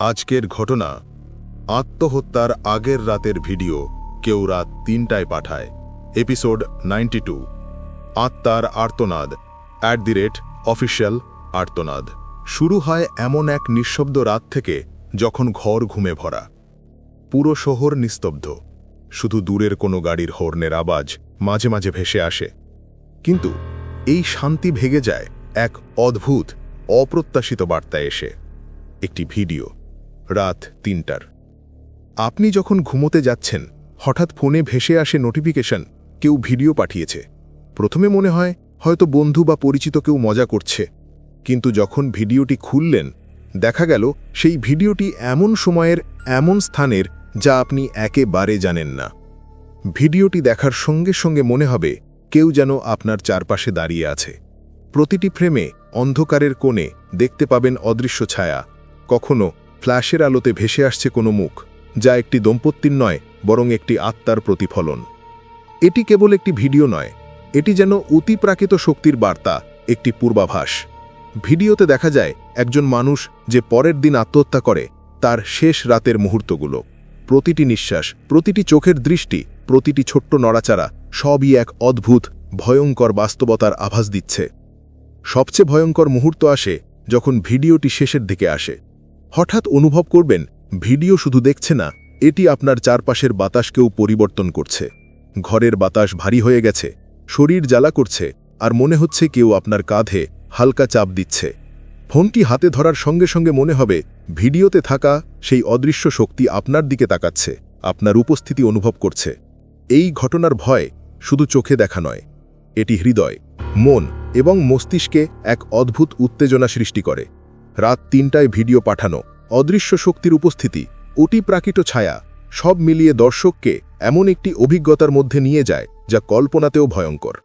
আজকের ঘটনা, আত্মহত্যার আগের রাতের ভিডিও কেউ রাত তিনটায় পাঠায়। Episode ninety two. আত্মার আর্তনাদ। অ্যাট দি রেট, অফিসিয়াল আর্তনাদ। শুরু হয় এমন এক নিঃশব্দ রাত থেকে যখন ঘর ঘুমে ভরা। পুরো শহর নিস্তব্ধ। শুধু দূরের কোনো গাড়ির হর্নের আওয়াজ মাঝে মাঝে ভেসে আসে। কিন্তু এই শান্তি ভেঙে যায় এক অদ্ভুত, অপ্রত্যাশিত বার্তা এসে। একটি ভিডিও। রাত তিনটার। আপনি যখন ঘুমোতে যাচ্ছেন, হঠাৎ ফোনে ভেসে আসে নোটিফিকেশন কেউ ভিডিও পাঠিয়েছে। প্রথমে মনে হয়, হয়তো বন্ধু বা পরিচিত কেউ মজা করছে। কিন্তু যখন ভিডিওটি খুললেন, দেখা গেল সেই ভিডিওটি এমন সময়ের, এমন স্থানের যা আপনি একেবারে জানেন না। ভিডিওটি দেখার সঙ্গে সঙ্গে মনে হবে, কেউ যেন আপনার চারপাশে দাঁড়িয়ে আছে। প্রতিটি ফ্রেমে অন্ধকারের কোণে দেখতে পাবেন অদৃশ্য ছায়া। কখনো ফ্ল্যাশের আলোতে ভেসে আসছে কোনো মুখ, যা একটি দম্পতির নয়, বরং একটি আত্মার প্রতিফলন। এটি কেবল একটি ভিডিও নয়, এটি যেন অতিপ্রাকৃত শক্তির বার্তা, একটি পূর্বাভাস। ভিডিওতে দেখা যায়, একজন মানুষ যে পরের দিন আত্মহত্যা করে, তার শেষ রাতের মুহূর্তগুলো। প্রতিটি নিঃশ্বাস, প্রতিটি চোখের দৃষ্টি, প্রতিটি ছোট্ট নড়াচাড়া, সবই এক অদ্ভুত, ভয়ঙ্কর বাস্তবতার আভাস দিচ্ছে। সবচেয়ে ভয়ঙ্কর মুহূর্ত আসে যখন ভিডিওটি শেষের দিকে আসে। হঠাৎ অনুভব করবেন, ভিডিও শুধু দেখছে না, এটি আপনার চারপাশের বাতাসকেও পরিবর্তন করছে। ঘরের বাতাস ভারী হয়ে গেছে, শরীর জ্বালা করছে, আর মনে হচ্ছে কেউ আপনার কাঁধে হালকা চাপ দিচ্ছে। ফোনটি হাতে ধরার সঙ্গে সঙ্গে মনে হবে, ভিডিওতে থাকা সেই অদৃশ্য শক্তি আপনার দিকে তাকাচ্ছে, আপনার উপস্থিতি অনুভব করছে। এই ঘটনার ভয় শুধু চোখে দেখা নয়, এটি হৃদয়, মন এবং মস্তিষ্কে এক অদ্ভুত উত্তেজনা সৃষ্টি করে। রাত তিনটায় ভিডিও পাঠানো। অদৃশ্য শক্তির উপস্থিতি, অতি প্রাকৃত ছায়া, সব মিলিয়ে দর্শককে এমন একটি অভিজ্ঞতার মধ্যে নিয়ে যায়, যা কল্পনাতেও ভয়ঙ্কর।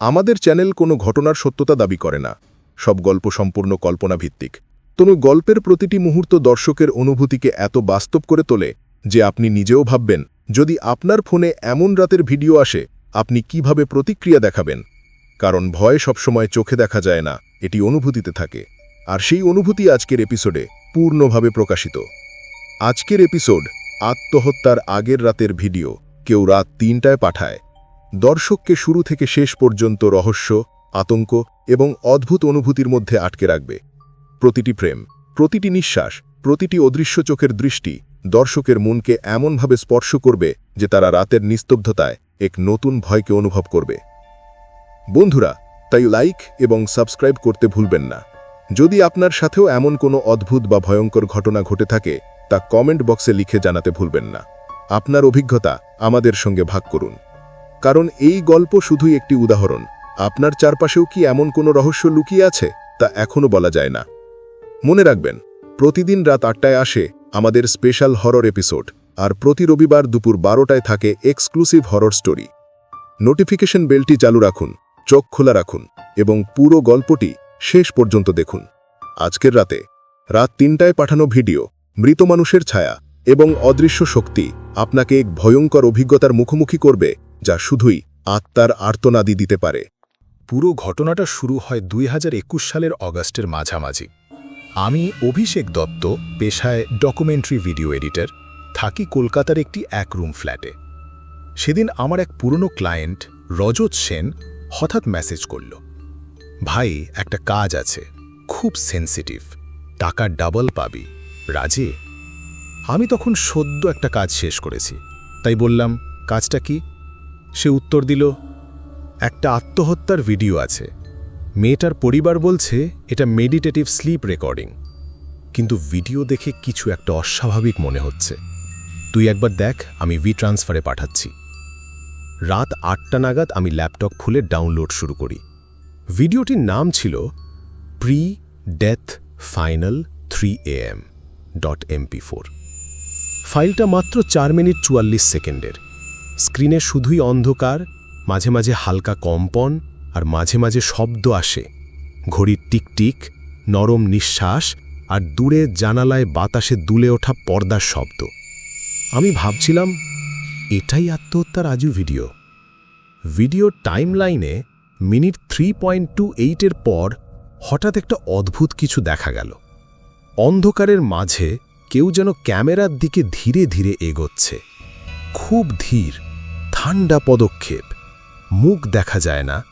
আমাদের চ্যানেল কোনো ঘটনার সত্যতা দাবি করে না। সব গল্প সম্পূর্ণ কল্পনাভিত্তিক। তনু, গল্পের প্রতিটি মুহূর্ত দর্শকের অনুভূতিকে এত বাস্তব করে তোলে যে আপনি নিজেও ভাববেন, যদি আপনার ফোনে এমন রাতের ভিডিও আসে, আপনি কীভাবে প্রতিক্রিয়া দেখাবেন? কারণ ভয় সবসময় চোখে দেখা যায় না, এটি অনুভূতিতে থাকে। আর সেই অনুভূতি আজকের এপিসোডে পূর্ণভাবে প্রকাশিত। আজকের এপিসোড আত্মহত্যার আগের রাতের ভিডিও কেউ রাত তিনটায় পাঠায়। দর্শককে শুরু থেকে শেষ পর্যন্ত রহস্য, আতঙ্ক এবং অদ্ভুত অনুভূতির মধ্যে আটকে রাখবে। প্রতিটি প্রেম, প্রতিটি নিঃশ্বাস, প্রতিটি অদৃশ্য চোখের দৃষ্টি দর্শকের মনকে এমনভাবে স্পর্শ করবে যে তারা রাতের নিস্তব্ধতায় এক নতুন ভয়কে অনুভব করবে। বন্ধুরা, তাই লাইক এবং সাবস্ক্রাইব করতে ভুলবেন না। যদি আপনার সাথেও এমন কোনো অদ্ভুত বা ভয়ঙ্কর ঘটনা ঘটে থাকে, তা কমেন্ট বক্সে লিখে জানাতে ভুলবেন না। আপনার অভিজ্ঞতা আমাদের সঙ্গে ভাগ করুন। কারণ এই গল্প শুধুই একটি উদাহরণ। আপনার চারপাশেও কি এমন কোনো রহস্য লুকিয়ে আছে, তা এখনও বলা যায় না। মনে রাখবেন, প্রতিদিন রাত আটটায় আসে আমাদের স্পেশাল হরর এপিসোড, আর প্রতি রবিবার দুপুর বারোটায় থাকে এক্সক্লুসিভ হরর স্টোরি। নোটিফিকেশন বেলটি চালু রাখুন, চোখ খোলা রাখুন, এবং পুরো গল্পটি শেষ পর্যন্ত দেখুন। আজকের রাতে রাত তিনটায় পাঠানো ভিডিও, মৃত মানুষের ছায়া এবং অদৃশ্য শক্তি আপনাকে এক ভয়ঙ্কর অভিজ্ঞতার মুখোমুখি করবে যা শুধুই আত্মার আর্তনাদি দিতে পারে। পুরো ঘটনাটা শুরু হয় দুই হাজার একুশ সালের অগাস্টের মাঝামাঝি। আমি অভিষেক দত্ত, পেশায় ডকুমেন্টারি ভিডিও এডিটর, থাকি কলকাতার একটি এক রুম ফ্ল্যাটে। সেদিন আমার এক পুরনো ক্লায়েন্ট, রজত সেন, হঠাৎ মেসেজ করল। ভাই, একটা কাজ আছে। খুব সেন্সিটিভ টাকা ডাবল পাবি। রাজি? আমি তখন সদ্য একটা কাজ শেষ করেছি। তাই বললাম, কাজটা কি? সে উত্তর দিল, একটা আত্মহত্যার ভিডিও আছে। মেয়েটার পরিবার বলছে, এটা মেডিটেটিভ স্লিপ রেকর্ডিং কিন্তু ভিডিও দেখে কিছু একটা অস্বাভাবিক মনে হচ্ছে। তুই একবার দেখ, আমি ভি ট্রান্সফারে পাঠাচ্ছি। রাত আটটা নাগাদ আমি ল্যাপটপ খুলে ডাউনলোড শুরু করি। ভিডিওটির নাম ছিল pre death final three AM dot MP four ফাইলটা মাত্র চার মিনিট চুয়াল্লিশ সেকেন্ডের। স্ক্রিনে শুধুই অন্ধকার, মাঝে মাঝে হালকা কম্পন আর মাঝে মাঝে শব্দ আসে। ঘড়ির টিকটিক, নরম নিঃশ্বাস আর দূরে জানালায় বাতাসে দুলে ওঠা পর্দার শব্দ। আমি ভাবছিলাম, এটাই আত্মহত্যার আজু ভিডিও। ভিডিওর টাইমলাইনে মিনিট থ্রি পয়েন্ট টু এইটের পর হঠাৎ একটা অদ্ভুত কিছু দেখা গেল। অন্ধকারের মাঝে কেউ যেন ক্যামেরার দিকে ধীরে ধীরে এগোচ্ছে। খুব ধীর, ঠান্ডা পদক্ষেপ। মুখ দেখা যায় না,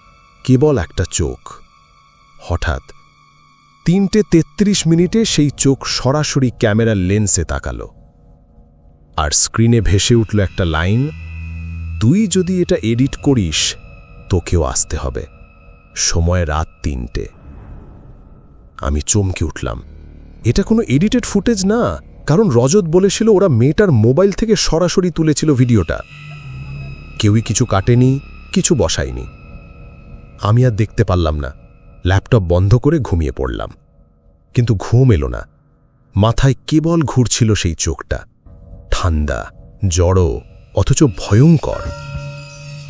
কেবল একটা চোখ। হঠাৎ তিনটে তেত্রিশ মিনিটে সেই চোখ সরাসরি ক্যামেরার লেন্সে তাকালো। আর স্ক্রিনে ভেসে উঠল একটা লাইন, তুই যদি এটা এডিট করিস তোকেও আসতে হবে। সময় রাত তিনটে। আমি চমকে উঠলাম। এটা কোনো এডিটেড ফুটেজ না, কারণ রজত বলেছিল ওরা মেয়েটার মোবাইল থেকে সরাসরি তুলেছিল ভিডিওটা। কেউই কিছু কাটেনি, কিছু বসায়নি। আমি আর দেখতে পারলাম না। ল্যাপটপ বন্ধ করে ঘুমিয়ে পড়লাম। কিন্তু ঘুম এলো না। মাথায় কেবল ঘুরছিল সেই চোখটা। ঠান্ডা, জড়ো, অথচ ভয়ঙ্কর।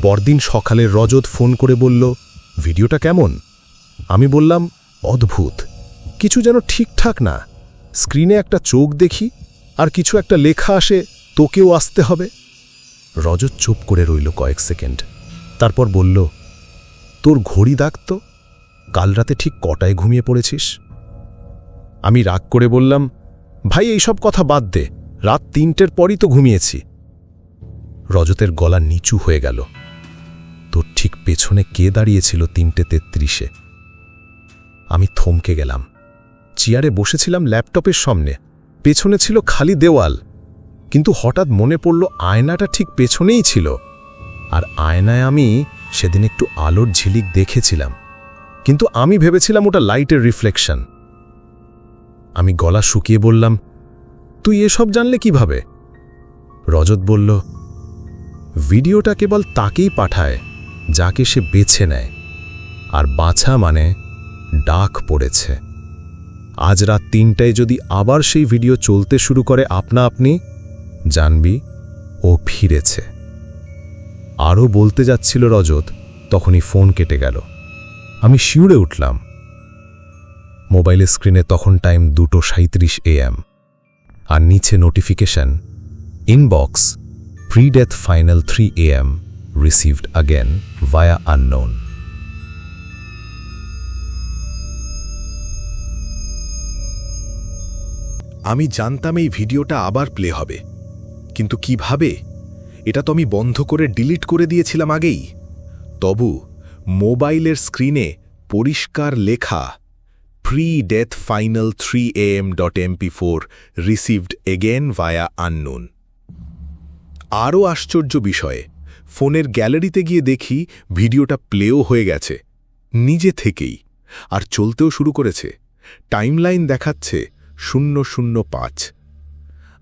পরদিন সকালে রজত ফোন করে বলল, ভিডিওটা কেমন? আমি বললাম, অদ্ভুত। কিছু যেন ঠিকঠাক না। স্ক্রিনে একটা চোখ দেখি, আর কিছু একটা লেখা আসে, তোকেও আসতে হবে। রজত চুপ করে রইল কয়েক সেকেন্ড। তারপর বলল, তোর ঘড়ি দাগ তো? কাল রাতে ঠিক কটায় ঘুমিয়ে পড়েছিস? আমি রাগ করে বললাম, ভাই এইসব কথা বাদ দে। রাত তিনটের পরই তো ঘুমিয়েছি। রজতের গলা নিচু হয়ে গেল। তোর ঠিক পেছনে কে দাঁড়িয়েছিল তিনটে তেত্রিশে? আমি থমকে গেলাম। চেয়ারে বসেছিলাম ল্যাপটপের সামনে। পেছনে ছিল খালি দেওয়াল। কিন্তু হঠাৎ মনে পড়ল আয়নাটা ঠিক পেছনেই ছিল। আর আয়নায় আমি সেদিন একটু আলোর ঝিলিক দেখেছিলাম। কিন্তু আমি ভেবেছিলাম ওটা লাইটের রিফ্লেকশন। আমি গলা শুকিয়ে বললাম, তুই এসব জানলে কীভাবে? রজত বলল, ভিডিওটা কেবল তাকেই পাঠায়। যাকে সে বেছে নেয়। আর বাছা মানে ডাক পড়েছে। আজ রাত তিনটায় যদি আবার সেই ভিডিও চলতে শুরু করে আপনা আপনি, জানবি, ও ফিরেছে। আরও বলতে যাচ্ছিল রজত, তখনই ফোন কেটে গেল। আমি শিউড়ে উঠলাম। মোবাইলের স্ক্রিনে তখন টাইম দুটো সাঁত্রিশ এএম আর নিচে notification, inbox pre death final three AM received again via unknown আমি জানতাম এই ভিডিওটা আবার প্লে হবে। কিন্তু কীভাবে? এটা তো আমি বন্ধ করে ডিলিট করে দিয়েছিলাম আগেই। তবু মোবাইলের স্ক্রিনে পরিষ্কার লেখা pre death final three A M dot MP four received again via unknown আরও আশ্চর্য বিষয়ে ফোনের গ্যালারিতে গিয়ে দেখি ভিডিওটা প্লেও হয়ে গেছে, নিজে থেকেই, আর চলতেও শুরু করেছে। টাইমলাইন দেখাচ্ছে শূন্য শূন্য পাঁচ।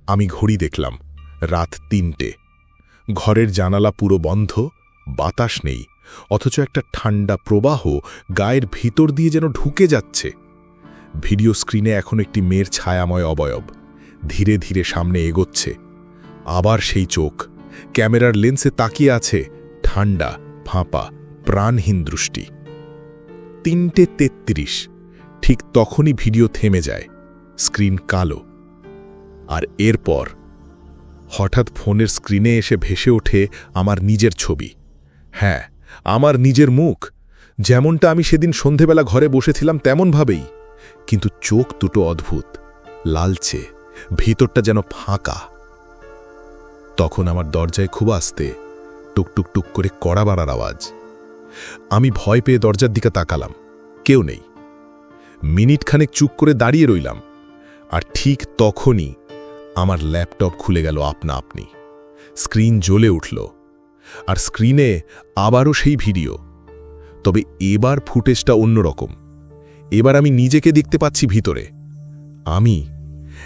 আমি ঘড়ি দেখলাম, রাত তিনটে। ঘরের জানালা পুরো বন্ধ, বাতাস নেই, অথচ একটা ঠান্ডা প্রবাহ গায়ের ভিতর দিয়ে যেন ঢুকে যাচ্ছে। ভিডিও স্ক্রিনে এখন একটি মেয়ের ছায়াময় অবয়ব, ধীরে ধীরে সামনে এগোচ্ছে। আবার সেই চোখ ক্যামেরার লেন্সে তাকিয়ে আছে ঠান্ডা, ফাঁপা, প্রাণহীন দৃষ্টি। তিনটে তেত্রিশ। ঠিক তখনই ভিডিও থেমে যায়। স্ক্রিন কালো। আর এরপর হঠাৎ ফোনের স্ক্রিনে এসে ভেসে ওঠে আমার নিজের ছবি। হ্যাঁ আমার নিজের মুখ। যেমনটা আমি সেদিন সন্ধেবেলা ঘরে বসেছিলাম তেমনভাবেই। কিন্তু চোখ দুটো অদ্ভুত, লালচে, ভিতরটা যেন ফাঁকা। তখন আমার দরজায় খুব আসতে টুকটুক টুক করে কড়া বাড়ার আওয়াজ। আমি ভয় পেয়ে দরজার দিকে তাকালাম। কেউ নেই। মিনিটখানেক চুপ করে দাঁড়িয়ে রইলাম। আর ঠিক তখনই আমার ল্যাপটপ খুলে গেল আপনা আপনি। স্ক্রিন জ্বলে উঠল। আর স্ক্রিনে আবারও সেই ভিডিও। তবে এবার ফুটেজটা অন্যরকম। এবার আমি নিজেকে দেখতে পাচ্ছি ভিতরে। আমি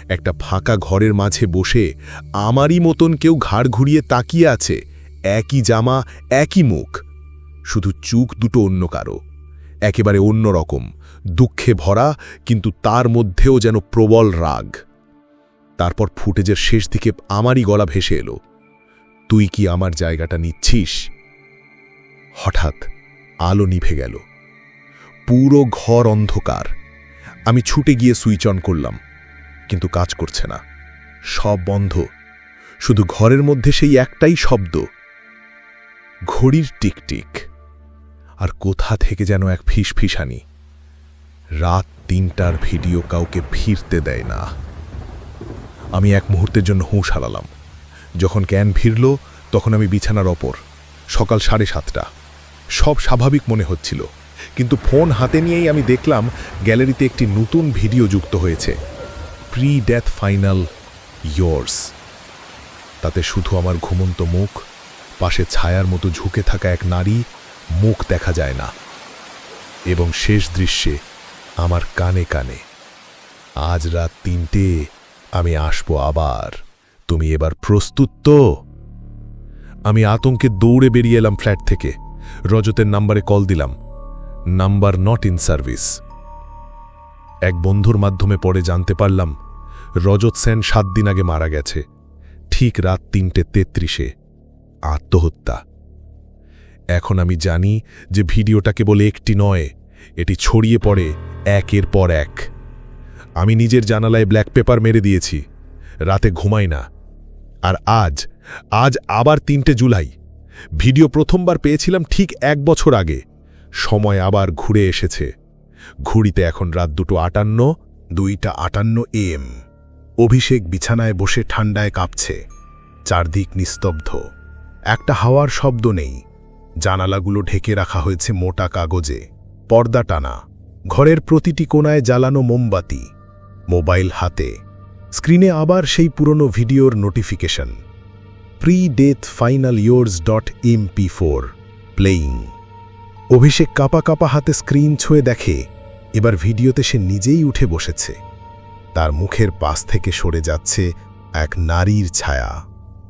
একটা ফাঁকা ঘরের মাঝে বসে আমারই মতন কেউ ঘাড় ঘুরিয়ে তাকিয়ে আছে, একই জামা, একই মুখ। শুধু চুক দুটো অন্য কারও। একেবারে অন্য রকম, দুঃখে ভরা, কিন্তু তার মধ্যেও যেন প্রবল রাগ। তারপর ফুটেজের শেষ দিকে আমারই গলা ভেসে এলো। তুই কি আমার জায়গাটা নিচ্ছিস? হঠাৎ আলো নিভে গেল। পুরো ঘর অন্ধকার। আমি ছুটে গিয়ে সুইচ অন করলাম। কিন্তু কাজ করছে না। সব বন্ধ। শুধু ঘরের মধ্যে সেই একটাই শব্দ। ঘড়ির টিকটিক। আর কোথা থেকে যেন এক ফিসফিসানি। রাত তিনটার ভিডিও কাউকে ফিরতে দেয় না। আমি এক মুহূর্তের জন্য হুঁশ হারালাম। যখন ক্যান ভিড়ল তখন আমি বিছানার অপর সকাল সাড়ে সাতটা। সব স্বাভাবিক মনে হচ্ছিল। কিন্তু ফোন হাতে নিয়েই আমি দেখলাম, গ্যালারিতে একটি নতুন ভিডিও যুক্ত হয়েছে। প্রি ডেথ ফাইনাল ইয়োর্স তাতে শুধু আমার ঘুমন্ত মুখ, পাশে ছায়ার মতো ঝুঁকে থাকা এক নারী, মুখ দেখা যায় না। এবং শেষ দৃশ্যে আমার কানে কানে, আজ রাত তিনটে, আমি আসব আবার। তুমি এবার প্রস্তুত তো? আমি আতঙ্কে দৌড়ে বেরিয়ে এলাম ফ্ল্যাট থেকে। রজতের নাম্বারে কল দিলাম। Number not in service. এক বন্ধুর মাধ্যমে পরে জানতে পারলাম, রজত সেন সাত দিন আগে মারা গেছে, ঠিক রাত তিনটে তেত্রিশে। আত্মহত্যা। এখন আমি জানি যে ভিডিওটা কেবল একটি নয়, এটি ছড়িয়ে পড়ে একের পর এক। আমি নিজের জানালায় ব্ল্যাক পেপার মেরে দিয়েছি, রাতে ঘুমাই না। আর আজ আজ আবার তিনটে জুলাই। ভিডিও প্রথমবার পেয়েছিলাম ঠিক এক বছর আগে, সময় আবার ঘুরে এসেছে। ঘুড়িতে এখন রাত দুটো আটান্ন, দুইটা আটান্ন এম। অভিষেক বিছানায় বসে ঠান্ডায় কাঁপছে, চারদিক নিস্তব্ধ। একটা হাওয়ার শব্দ নেই। জানালাগুলো ঢেকে রাখা হয়েছে মোটা কাগজে। পর্দা টানা। ঘরের প্রতিটি কোণায় জ্বালানো মোমবাতি। মোবাইল হাতে। স্ক্রিনে আবার সেই পুরনো ভিডিওর notification. Pre death final yours dot MP four playing Abhishek কাপা কাপা হাতে স্ক্রিন ছুঁয়ে দেখে। এবার ভিডিওতে সে নিজেই উঠে বসেছে। তার মুখের পাশ থেকে সরে যাচ্ছে এক নারীর ছায়া।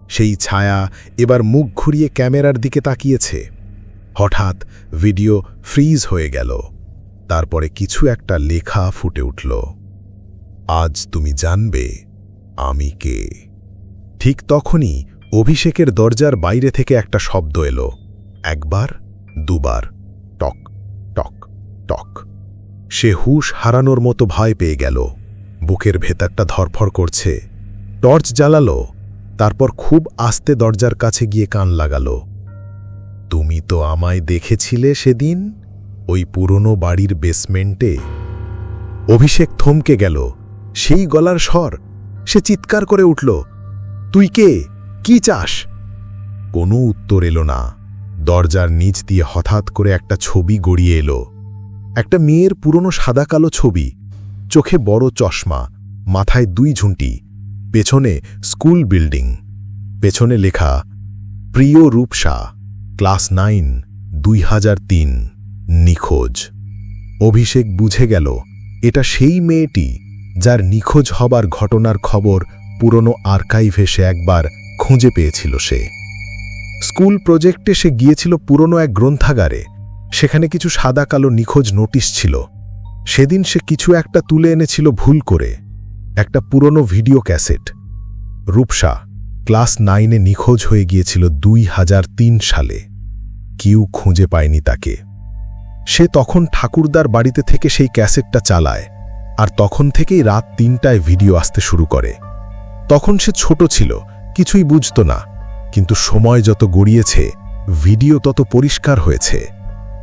সেই ছায়া এবার মুখ ঘুরিয়ে ক্যামেরার দিকে তাকিয়েছে। হঠাৎ ভিডিও ফ্রিজ হয়ে গেল। তারপরে কিছু একটা লেখা ফুটে উঠল। আজ তুমি জানবে আমি কে। ঠিক তখনই অভিষেকের দরজার বাইরে থেকে একটা শব্দ এলো। একবার, দুবার, টক টক টক। সে হুশ হারানোর মতো ভয় পেয়ে গেল। বুকের ভেতরটা ধরফর করছে। টর্চ জ্বালালো, তারপর খুব আস্তে দরজার কাছে গিয়ে কান লাগালো। তুমি তো আমায় দেখেছিলে সেদিন? ওই পুরনো বাড়ির বেসমেন্টে অভিষেক থমকে গেল। সেই গলার স্বর। সে চিৎকার করে উঠল, তুই কে? কি চাস? কোনো উত্তর এলো না। দরজার নিচ দিয়ে হঠাৎ করে একটা ছবি গড়িয়ে এলো। একটা মেয়ের পুরনো সাদা কালো ছবি, চোখে বড় চশমা, মাথায় দুই ঝুঁটি পেছনে স্কুল বিল্ডিং, পেছনে লেখা, প্রিয় রূপসা, ক্লাস নাইন, দুই হাজার তিন, নিখোঁজ। অভিষেক বুঝে গেল, এটা সেই মেয়েটি যার নিখোঁজ হবার ঘটনার খবর পুরনো আর্কাইভে সে একবার খুঁজে পেয়েছিল সে। স্কুল প্রজেক্টে সে গিয়েছিল পুরনো এক গ্রন্থাগারে সেখানে কিছু সাদা কালো নিখোঁজ নোটিশ ছিল। সেদিন সে কিছু একটা তুলে এনেছিল ভুল করে। একটা পুরনো ভিডিও ক্যাসেট। রূপসা, ক্লাস নাইনে নিখোঁজ হয়ে গিয়েছিল দুই হাজার তিন সালে। কেউ খুঁজে পায়নি তাকে। সে তখন ঠাকুরদার বাড়িতে থেকে সেই ক্যাসেটটা চালায় আর তখন থেকেই রাত তিনটায় ভিডিও আসতে শুরু করে। তখন সে ছোট ছিল, কিছুই বুঝত না, কিন্তু সময় যত গড়িয়েছে, ভিডিও তত পরিষ্কার হয়েছে।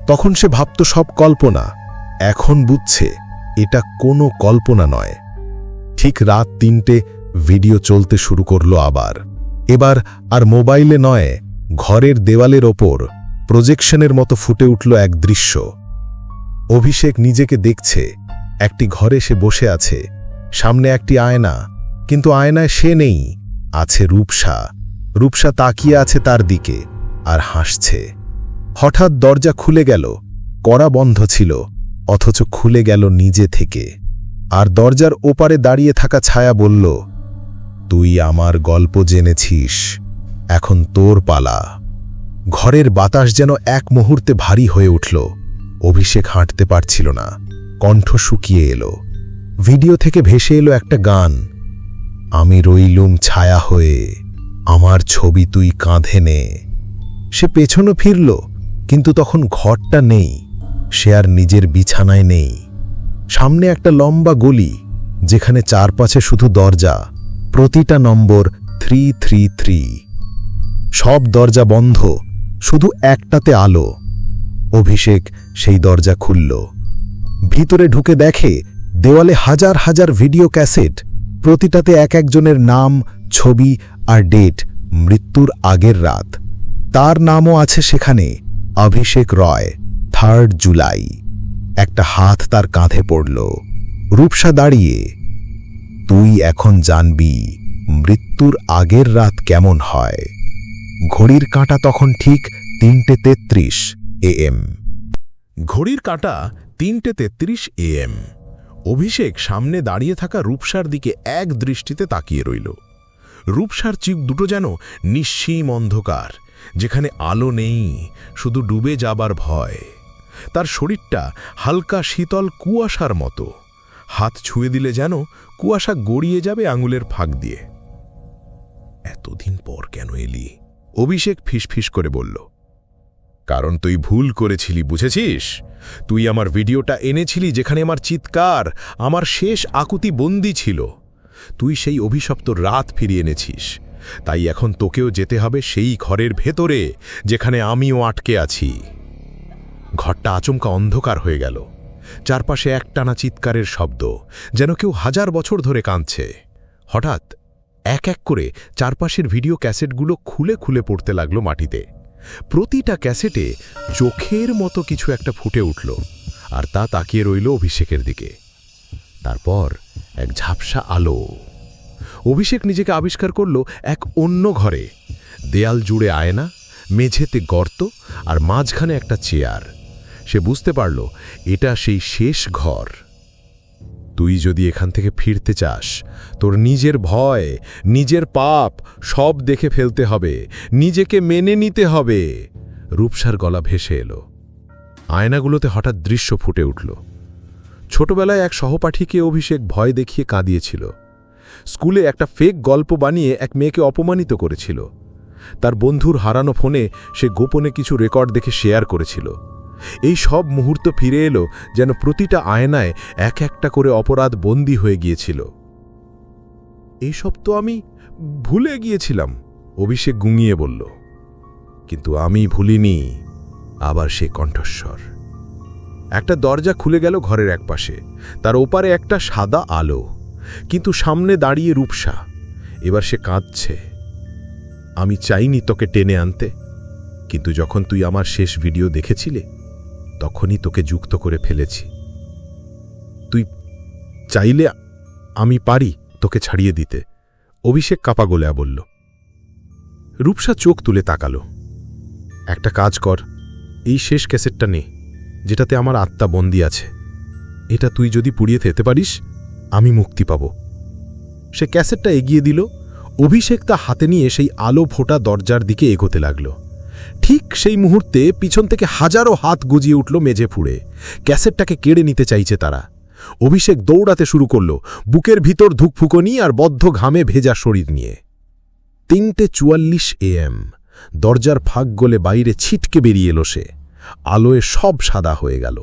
তখন সে ভাবত সব কল্পনা। এখন বুঝছে, এটা কোনো কল্পনা নয়। ঠিক রাত তিনটে ভিডিও চলতে শুরু করল আবার। এবার আর মোবাইলে নয়, ঘরের দেওয়ালের ওপর প্রজেকশনের মতো ফুটে উঠল এক দৃশ্য। অভিষেক নিজেকে দেখছে, একটি ঘরে সে বসে আছে, সামনে একটি আয়না, কিন্তু আয়নায় সে নেই, আছে রূপসা। রূপসা তাকিয়ে আছে তার দিকে আর হাসছে। হঠাৎ দরজা খুলে গেল, কড়া বন্ধ ছিল, অথচ খুলে গেল নিজে থেকে। আর দরজার ওপারে দাঁড়িয়ে থাকা ছায়া বলল, তুই আমার গল্প জেনেছিস, এখন তোর পালা। ঘরের বাতাস যেন এক মুহূর্তে ভারী হয়ে উঠল, অভিষেক হাঁটতে পারছিল না, কণ্ঠ শুকিয়ে এলো। ভিডিও থেকে ভেসে এলো একটা গান, আমি রইলুম ছায়া হয়ে, আমার ছবি তুই কাঁধে নে। সে পেছনও ফিরল কিন্তু তখন ঘরটা নেই, সে আর নিজের বিছানায় নেই। সামনে একটা লম্বা গলি, যেখানে চারপাশে শুধু দরজা, প্রতিটা নম্বর থ্রি থ্রি থ্রি। সব দরজা বন্ধ, শুধু একটাতে আলো। অভিষেক সেই দরজা খুলল। ভিতরে ঢুকে দেখে দেওয়ালে হাজার হাজার ভিডিও ক্যাসেট, প্রতিটাতে এক একজনের নাম, ছবি আর ডেট, মৃত্যুর আগের রাত। তার নামও আছে সেখানে। অভিষেক রয় থার্ড জুলাই একটা হাত তার কাঁধে পড়ল। রূপসা দাঁড়িয়ে, তুই এখন জানবি মৃত্যুর আগের রাত কেমন হয়। ঘড়ির কাঁটা তখন ঠিক তিনটে তেত্রিশ এএম ঘড়ির কাঁটা তিনটে তেত্রিশ এএম অভিষেক সামনে দাঁড়িয়ে থাকা রূপসার দিকে এক দৃষ্টিতে তাকিয়ে রইল। রূপসার চিক দুটো যেন নিঃসীম অন্ধকার। যেখানে আলো নেই, শুধু ডুবে যাবার ভয়। তার শরীরটা হালকা শীতল কুয়াশার মতো। হাত ছুঁয়ে দিলে যেন কুয়াশা গড়িয়ে যাবে আঙুলের ফাঁক দিয়ে। এতদিন পর কেন এলি? অভিষেক ফিসফিস করে বলল, কারণ তুই ভুল করেছিলি, বুঝেছিস? তুই আমার ভিডিওটা এনেছিলি যেখানে আমার চিৎকার, আমার শেষ আকুতি বন্দি ছিল। তুই সেই অভিশপ্ত রাত ফিরিয়ে এনেছিস। তাই এখন তোকেও যেতে হবে সেই ঘরের ভেতরে, যেখানে আমিও আটকে আছি। ঘরটা আচমকা অন্ধকার হয়ে গেল। চারপাশে একটানা চিৎকারের শব্দ, যেন কেউ হাজার বছর ধরে কাঁদছে। হঠাৎ, এক এক করে চারপাশের ভিডিও ক্যাসেটগুলো খুলে খুলে পড়তে লাগল মাটিতে। প্রতিটা ক্যাসেটে চোখের মতো কিছু একটা ফুটে উঠল, আর তা তাকিয়ে রইল অভিষেকের দিকে। তারপর এক ঝাপসা আলো। অভিষেক নিজেকে আবিষ্কার করল এক অন্য ঘরে। দেয়াল জুড়ে আয়না, মেঝেতে গর্ত আর মাঝখানে একটা চেয়ার। সে বুঝতে পারল, এটা সেই শেষ ঘর। তুই যদি এখান থেকে ফিরতে চাস, তোর নিজের ভয়, নিজের পাপ সব দেখে ফেলতে হবে, নিজেকে মেনে নিতে হবে। রূপসার গলা ভেসে এলো। আয়নাগুলোতে হঠাৎ দৃশ্য ফুটে উঠল। ছোটবেলায় এক সহপাঠীকে অভিষেক ভয় দেখিয়ে কাঁদিয়েছিল। স্কুলে একটা ফেক গল্প বানিয়ে এক মেয়েকে অপমানিত করেছিল। তার বন্ধুর হারানো ফোনে সে গোপনে কিছু রেকর্ড দেখে শেয়ার করেছিল। এই সব মুহূর্ত ফিরে এলো যেন প্রতিটা আয়নায় এক একটা করে অপরাধ বন্দী হয়ে গিয়েছিল। এইসব তো আমি ভুলে গিয়েছিলাম, অভিষেক গুঙিয়ে বলল। কিন্তু আমি ভুলিনি, আবার সে কণ্ঠস্বর। একটা দরজা খুলে গেল ঘরের একপাশে। তার ওপারে একটা সাদা আলো। কিন্তু সামনে দাঁড়িয়ে রূপসা। এবার সে কাঁদছে। আমি চাইনি তোকে টেনে আনতে, কিন্তু যখন তুই আমার শেষ ভিডিও দেখেছিলে, তখনই তোকে যুক্ত করে ফেলেছি। তুই চাইলে আমি পারি তোকে ছাড়িয়ে দিতে, অভিষেক কাপা গোলেয়া বলল। রূপসা চোখ তুলে তাকালো। একটা কাজ কর, এই শেষ ক্যাসেটটা নে, যেটাতে আমার আত্মা বন্দি আছে। এটা তুই যদি পুড়িয়ে যেতে পারিস আমি মুক্তি পাব। সে ক্যাসেটটা এগিয়ে দিল। অভিষেক তা হাতে নিয়ে সেই আলো ফোটা দরজার দিকে এগোতে লাগল। ঠিক সেই মুহূর্তে পিছন থেকে হাজারো হাত গুজিয়ে উঠল মেঝে ফুড়ে। ক্যাসেটটাকে কেড়ে নিতে চাইছে তারা। অভিষেক দৌড়াতে শুরু করল। বুকের ভিতর ধুকফুকনি আর বদ্ধ ঘামে ভেজা শরীর নিয়ে। তিনটে চুয়াল্লিশ এএম। দরজার ফাঁক গলে বাইরে ছিটকে বেরিয়ে এলো সে। আলোয় সব সাদা হয়ে গেল।